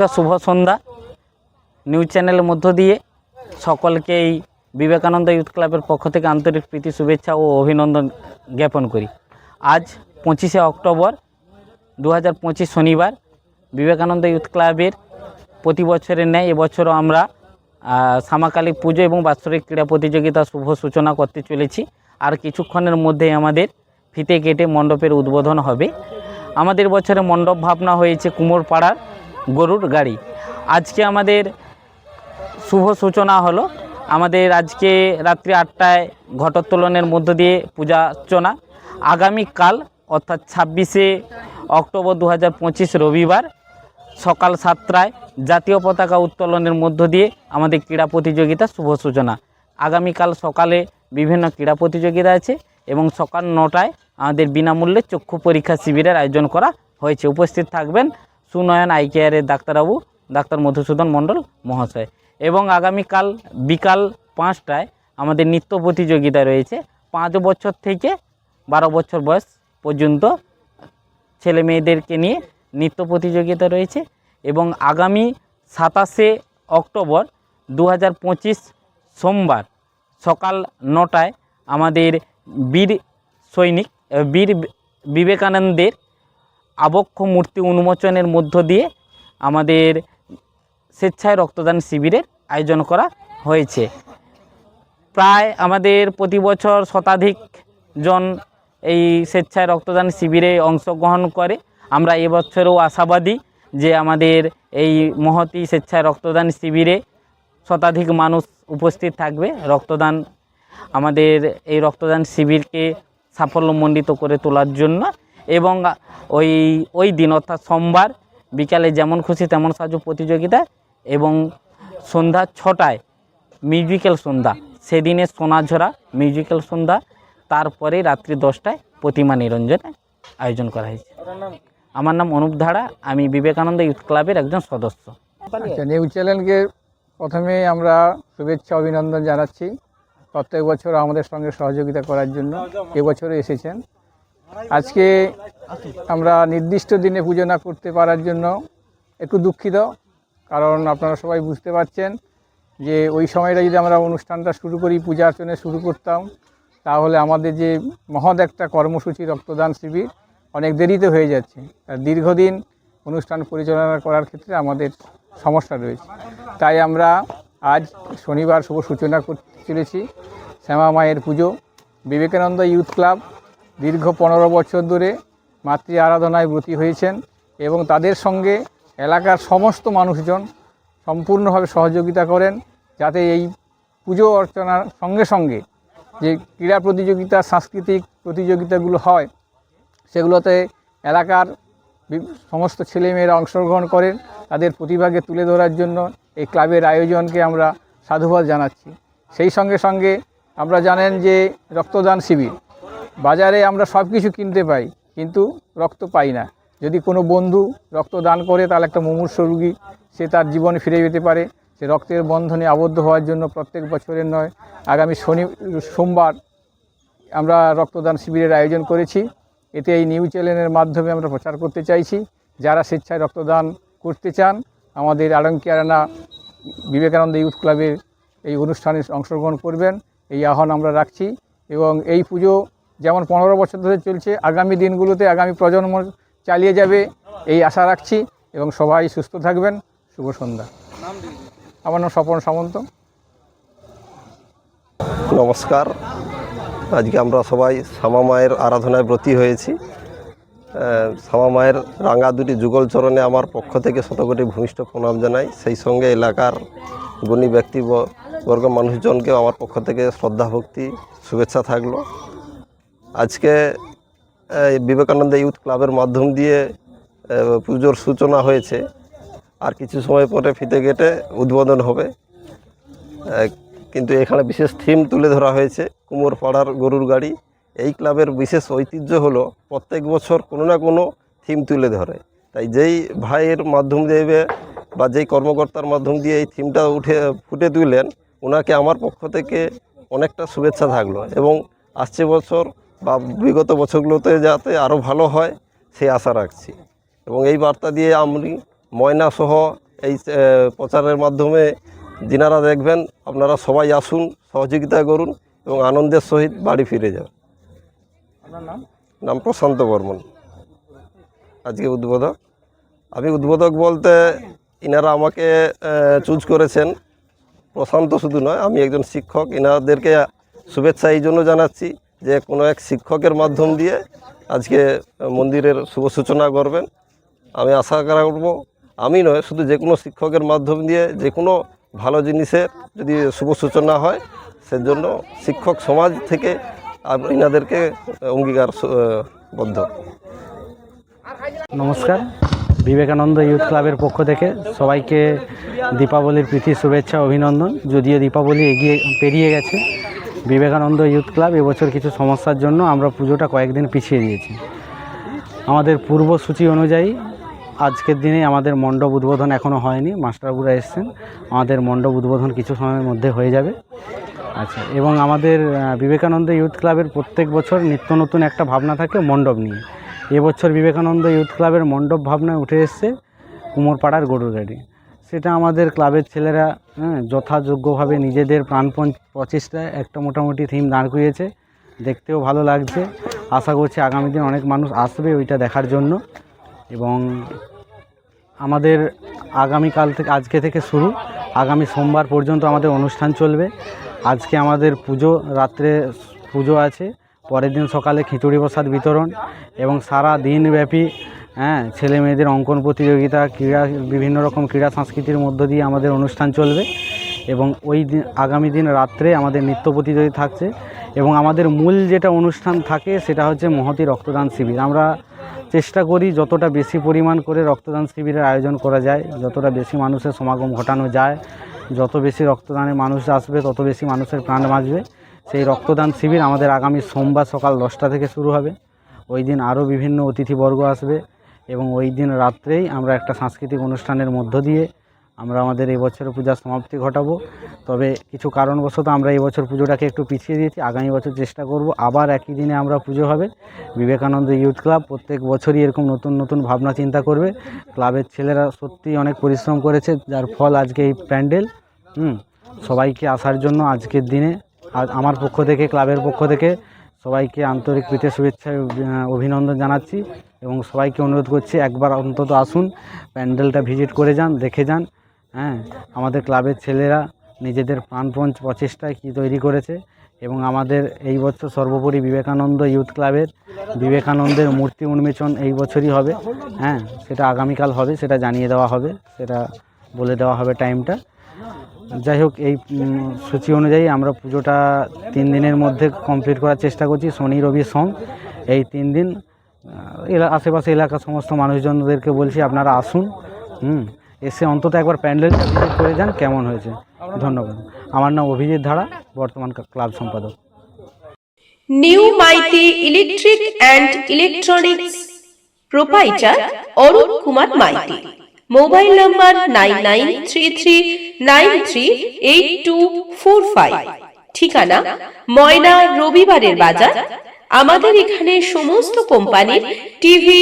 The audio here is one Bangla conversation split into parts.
নমস্কার শুভ সন্ধ্যা। নিউজ চ্যানেলের মধ্য দিয়ে সকলকে এই বিবেকানন্দ ইউথ ক্লাবের পক্ষ থেকে আন্তরিক প্রীতি শুভেচ্ছা ও অভিনন্দন জ্ঞাপন করি। আজ পঁচিশে অক্টোবর দু হাজার পঁচিশ শনিবার বিবেকানন্দ ইউথ ক্লাবের প্রতি বছরের ন্যায় এবছরও আমরা আহ, সামাকালী পুজো এবং বাৎসরিক ক্রীড়া প্রতিযোগিতা শুভ সূচনা করতে চলেছি। আর কিছুক্ষণের মধ্যেই আমাদের ফিতে কেটে মণ্ডপের উদ্বোধন হবে। আমাদের বছরে মণ্ডপ ভাবনা হয়েছে কুমোরপাড়ার গরুর গাড়ি। আজকে আমাদের শুভ সূচনা হলো। আমাদের আজকে রাত্রি আটটায় ঘটোত্তোলনের মধ্য দিয়ে পূজা অর্চনা। আগামীকাল, অর্থাৎ ছাব্বিশে অক্টোবর দু হাজার পঁচিশ রবিবার সকাল সাতটায় জাতীয় পতাকা উত্তোলনের মধ্য দিয়ে আমাদের ক্রীড়া প্রতিযোগিতা শুভ সূচনা। আগামীকাল সকালে বিভিন্ন ক্রীড়া প্রতিযোগিতা আছে এবং সকাল নটায় আমাদের বিনামূল্যে চক্ষু পরীক্ষা শিবিরের আয়োজন করা হয়েছে। উপস্থিত থাকবেন সুনয়ন আই কেয়ারের ডাক্তারবাবু, ডাক্তার মধুসূদন মণ্ডল মহাশয়। এবং আগামীকাল বিকাল পাঁচটায় আমাদের নৃত্য প্রতিযোগিতা রয়েছে। পাঁচ বছর থেকে বারো বছর বয়স পর্যন্ত ছেলে মেয়েদেরকে নিয়ে নৃত্য প্রতিযোগিতা রয়েছে। এবং আগামী সাতাশে অক্টোবর দু হাজার পঁচিশ সোমবার সকাল নটায় আমাদের বীর সৈনিক, বীর বিবেকানন্দের আবক্ষ মূর্তি উন্মোচনের মধ্য দিয়ে আমাদের স্বেচ্ছায় রক্তদান শিবিরের আয়োজন করা হয়েছে। প্রায় আমাদের প্রতি বছর শতাধিক জন এই স্বেচ্ছায় রক্তদান শিবিরে অংশগ্রহণ করে। আমরা এবছরেও আশাবাদী যে আমাদের এই মহতি স্বেচ্ছায় রক্তদান শিবিরে শতাধিক মানুষ উপস্থিত থাকবে। রক্তদান, আমাদের এই রক্তদান শিবিরকে সাফল্যমণ্ডিত করে তোলার জন্য এবং ওই ওই দিন অর্থাৎ সোমবার বিকালে যেমন খুশি তেমন সাজু প্রতিযোগিতা এবং সন্ধ্যা ছটায় মিউজিক্যাল সন্ধ্যা সেদিনে সোনাঝরা মিউজিক্যাল সন্ধ্যা তারপরে রাত্রি দশটায় প্রতিমা নিরঞ্জনের আয়োজন করা হয়েছে। আমার নাম অনুপ ধারা আমি বিবেকানন্দ ইউথ ক্লাবের একজন সদস্য। আচ্ছা নিউজ চ্যানেলকে প্রথমে আমরা শুভেচ্ছা অভিনন্দন জানাচ্ছি প্রত্যেক বছর আমাদের সঙ্গে সহযোগিতা করার জন্য। এবছরও এসেছেন। আজকে আমরা নির্দিষ্ট দিনে পুজো না করতে পারার জন্য একটু দুঃখিত, কারণ আপনারা সবাই বুঝতে পারছেন যে ওই সময়টা যদি আমরা অনুষ্ঠানটা শুরু করি, পূজা অর্চনে শুরু করতাম, তাহলে আমাদের যে মহৎ একটা কর্মসূচি রক্তদান শিবির অনেক দেরিতে হয়ে যাচ্ছে। দীর্ঘদিন অনুষ্ঠান পরিচালনা করার ক্ষেত্রে আমাদের সমস্যা রয়েছে। তাই আমরা আজ শনিবার শুভ সূচনা করতে চলেছি, শ্যামা মায়ের পুজো, বিবেকানন্দ ইউথ ক্লাব দীর্ঘ পনেরো বছর ধরে মাতৃ আরাধনায় ব্রতী হয়েছেন এবং তাদের সঙ্গে এলাকার সমস্ত মানুষজন সম্পূর্ণভাবে সহযোগিতা করেন যাতে এই পুজো অর্চনার সঙ্গে সঙ্গে যে ক্রীড়া প্রতিযোগিতা, সাংস্কৃতিক প্রতিযোগিতাগুলো হয়, সেগুলোতে এলাকার সমস্ত ছেলেমেয়েরা অংশগ্রহণ করেন। তাদের প্রতিভাকে তুলে ধরার জন্য এই ক্লাবের আয়োজনকে আমরা সাধুবাদ জানাচ্ছি। সেই সঙ্গে সঙ্গে আমরা জানেন যে রক্তদান শিবির বাজারে আমরা সব কিছু কিনতে পাই, কিন্তু রক্ত পাই না। যদি কোনো বন্ধু রক্তদান করে, তাহলে একটা মুমূর্ষ রুগী, সে তার জীবনে ফিরে যেতে পারে। সে রক্তের বন্ধনে আবদ্ধ হওয়ার জন্য প্রত্যেক বছরের নয়, আগামী শনি, সোমবার আমরা রক্তদান শিবিরের আয়োজন করেছি। এতে এই নিউজ চ্যানেলের মাধ্যমে আমরা প্রচার করতে চাইছি। যারা স্বেচ্ছায় রক্তদান করতে চান, আমাদের আলঙ্কি আরানা বিবেকানন্দ ইউথ ক্লাবের এই অনুষ্ঠানে অংশগ্রহণ করবেন। এই আহ্বান আমরা রাখছি এবং এই পুজো যেমন পনেরো বছর ধরে চলছে, আগামী দিনগুলোতে আগামী প্রজন্ম চালিয়ে যাবে, এই আশা রাখছি এবং সবাই সুস্থ থাকবেন। শুভ সন্ধ্যা। আমার নাম স্বপন সামন্ত। নমস্কার। আজকে আমরা সবাই শ্যামা মায়ের আরাধনায় ব্রতী হয়েছি। শ্যামা মায়ের রাঙা দুটি যুগল চরণে আমার পক্ষ থেকে শতকোটি ভূমিষ্ঠ প্রণাম জানাই। সেই সঙ্গে এলাকার গুণী ব্যক্তি ব- বর্গ মানুষজনকেও আমার পক্ষ থেকে শ্রদ্ধা ভক্তি শুভেচ্ছা থাকল। আজকে বিবেকানন্দ ইউথ ক্লাবের মাধ্যম দিয়ে পুজোর সূচনা হয়েছে। আর কিছু সময় পরে ফিতে গেটে উদ্বোধন হবে। কিন্তু এখানে বিশেষ থিম তুলে ধরা হয়েছে কুমোর পাড়ার গরুর গাড়ি। এই ক্লাবের বিশেষ ঐতিহ্য হলো, প্রত্যেক বছর কোনো না কোনো থিম তুলে ধরে। তাই যেই ভাইয়ের মাধ্যম দিয়ে বা যেই কর্মকর্তার মাধ্যম দিয়ে এই থিমটা উঠে, ফুটে তুললেন ওনাকে আমার পক্ষ থেকে অনেকটা শুভেচ্ছা থাকল। এবং আসছে বছর বা বিগত বছরগুলোতে যাতে আরও ভালো হয় সেই আশা রাখছি। এবং এই বার্তা দিয়ে আমি ময়না সহ এই প্রচারের মাধ্যমে যিনারা দেখবেন আপনারা সবাই আসুন সহযোগিতা করুন এবং আনন্দের সহিত বাড়ি ফিরে যান। নাম? নাম প্রশান্ত বর্মন। আজকে উদ্বোধক। আমি উদ্বোধক বলতে ইনারা আমাকে চুজ করেছেন। প্রশান্ত শুধু নয় আমি একজন শিক্ষক। ইনাদেরকে শুভেচ্ছা এই জন্য জানাচ্ছি। যে কোনো এক শিক্ষকের মাধ্যম দিয়ে আজকে মন্দিরের শুভ সূচনা করবেন। আমি আশা করব, আমি নয়, শুধু যে কোনো শিক্ষকের মাধ্যম দিয়ে যে কোনো ভালো জিনিসের যদি শুভ সূচনা হয়, সেজন্য শিক্ষক সমাজ থেকে ইনাদেরকে অঙ্গীকার বদ্ধ। নমস্কার। বিবেকানন্দ ইউথ ক্লাবের পক্ষ থেকে সবাইকে দীপাবলির প্রীতি, শুভেচ্ছা, অভিনন্দন। যদিও দীপাবলি এগিয়ে পেরিয়ে গেছে বিবেকানন্দ ইউথ ক্লাব এবছর কিছু সমস্যার জন্য আমরা পুজোটা কয়েকদিন পিছিয়ে দিয়েছি। আমাদের পূর্বসূচি অনুযায়ী আজকের দিনে আমাদের মণ্ডপ উদ্বোধন এখনও হয়নি মাস্টারবুরা এসছেন। আমাদের মণ্ডপ উদ্বোধন কিছু সময়ের মধ্যে হয়ে যাবে। আচ্ছা এবং আমাদের বিবেকানন্দ ইউথ ক্লাবের প্রত্যেক বছর নিত্য নতুন একটা ভাবনা থাকে মণ্ডপ নিয়ে। এবছর বিবেকানন্দ ইউথ ক্লাবের মণ্ডপ ভাবনা উঠে এসছে কুমোরপাড়ার গরুর গাড়ি। সেটা আমাদের ক্লাবের ছেলেরা হ্যাঁ যথাযোগ্যভাবে নিজেদের প্রাণপণ প্রচেষ্টায় একটা মোটামুটি থিম দাঁড় করিয়েছে। দেখতেও ভালো লাগছে। আশা করছি আগামী দিন অনেক মানুষ আসবে ওইটা দেখার জন্য। এবং আমাদের আগামীকাল থেকে, আজকে থেকে শুরু। আগামী সোমবার পর্যন্ত আমাদের অনুষ্ঠান চলবে। আজকে আমাদের পুজো, রাত্রে পুজো আছে। পরের দিন সকালে খিচুড়ি প্রসাদ বিতরণ এবং সারা দিনব্যাপী হ্যাঁ ছেলে মেয়েদের অঙ্কন প্রতিযোগিতা, ক্রীড়া, বিভিন্ন রকম ক্রীড়া সংস্কৃতির মধ্য দিয়ে আমাদের অনুষ্ঠান চলবে এবং ওই দিন, আগামী দিন রাত্রে আমাদের নৃত্য প্রতিযোগিতা থাকছে এবং আমাদের মূল যেটা অনুষ্ঠান থাকে সেটা হচ্ছে মহতি রক্তদান শিবির। আমরা চেষ্টা করি যতটা বেশি পরিমাণ করে রক্তদান শিবিরের আয়োজন করা যায়, যতটা বেশি মানুষের সমাগম ঘটানো যায়, যত বেশি রক্তদানে মানুষ আসবে, তত বেশি মানুষের প্রাণ বাঁচবে। সেই রক্তদান শিবির আমাদের আগামী সোমবার সকাল দশটা থেকে শুরু হবে। ওই দিন আরও বিভিন্ন অতিথিবর্গ আসবে। এবং ওই দিন রাত্রেই আমরা একটা সাংস্কৃতিক অনুষ্ঠানের মধ্য দিয়ে আমরা আমাদের এই বছরের পূজার সমাপ্তি ঘটাবো। তবে কিছু কারণবশত আমরা এই বছর পুজোটাকে একটু পিছিয়ে দিয়েছি। আগামী বছর চেষ্টা করব। আবার একই দিনে আমরা পুজো হবে। বিবেকানন্দ ইউথ ক্লাব প্রত্যেক বছরই এরকম নতুন নতুন ভাবনা চিন্তা করবে। ক্লাবের ছেলেরা সত্যিই অনেক পরিশ্রম করেছে। যার ফল আজকে এই প্যান্ডেল, হুম, সবাইকে আসার জন্য আজকের দিনে। আর আমার পক্ষ থেকে, ক্লাবের পক্ষ থেকে সবাইকে আন্তরিক প্রীতি শুভেচ্ছা অভিনন্দন জানাচ্ছি এবং সবাইকে অনুরোধ করছি একবার অন্তত আসুন, প্যান্ডেলটা ভিজিট করে যান, দেখে যান হ্যাঁ? আমাদের ক্লাবের ছেলেরা নিজেদের প্রাণপণ প্রচেষ্টায় কী তৈরি করেছে এবং আমাদের এই বছর সর্বোপরি বিবেকানন্দ ইউথ ক্লাবের বিবেকানন্দের মূর্তি উন্মোচন এই বছরই হবে হ্যাঁ? সেটা আগামীকাল হবে, সেটা জানিয়ে দেওয়া হবে, সেটা বলে দেওয়া হবে টাইমটা। যাই হোক, এই সূচি অনুযায়ী আমরা পুজোটা তিন দিনের মধ্যে কমপ্লিট করার চেষ্টা করছি, শনি, রবি, সোম। এই তিন দিন এলা, আশেপাশে এলাকার সমস্ত মানুষজনদেরকে বলছি আপনারা আসুন, হুম, এসে অন্তত একবার প্যান্ডেল করে যান, কেমন হয়েছে? ধন্যবাদ। আমার নাম অভিজিৎ ধারা, বর্তমান ক্লাব সম্পাদক। New Maiti electric and electronics, proprietor Arun Kumar Maiti. Mobile number nine nine three three nine three eight two four five. ঠিকানা ময়না রবিবারের বাজার। আমাদের এখানে সমস্ত কোম্পানির TV,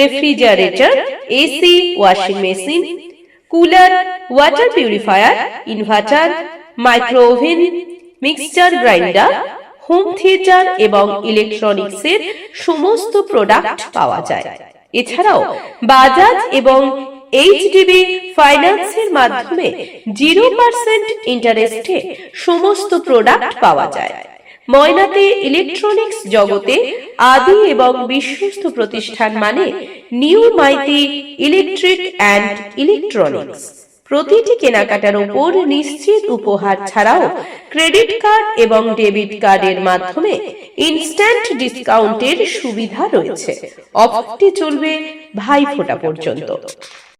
refrigerator, AC, washing machine, cooler, water purifier, inverter micro oven mixture grinder, home theatre এবং ইলেকট্রনিক্সের সমস্ত প্রোডাক্ট পাওয়া যায়। এছাড়াও বাজাজ এবং এইচডিবি ফাইন্যান্সের মাধ্যমে জিরো পার্সেন্ট ইন্টারেস্টে সমস্ত প্রোডাক্ট পাওয়া যায়। ময়নাতে ইলেকট্রনিক্স জগতে আদি এবং বিশ্বস্ত প্রতিষ্ঠান মানে new Maiti electric and electronics প্রতিটি কেনাকাটার উপর নিশ্চিত উপহার ছাড়াও ক্রেডিট কার্ড এবং ডেবিট কার্ডের মাধ্যমে ইনস্ট্যান্ট ডিসকাউন্টের সুবিধা রয়েছে। অফারটি চলবে ভাইফোঁটা পর্যন্ত।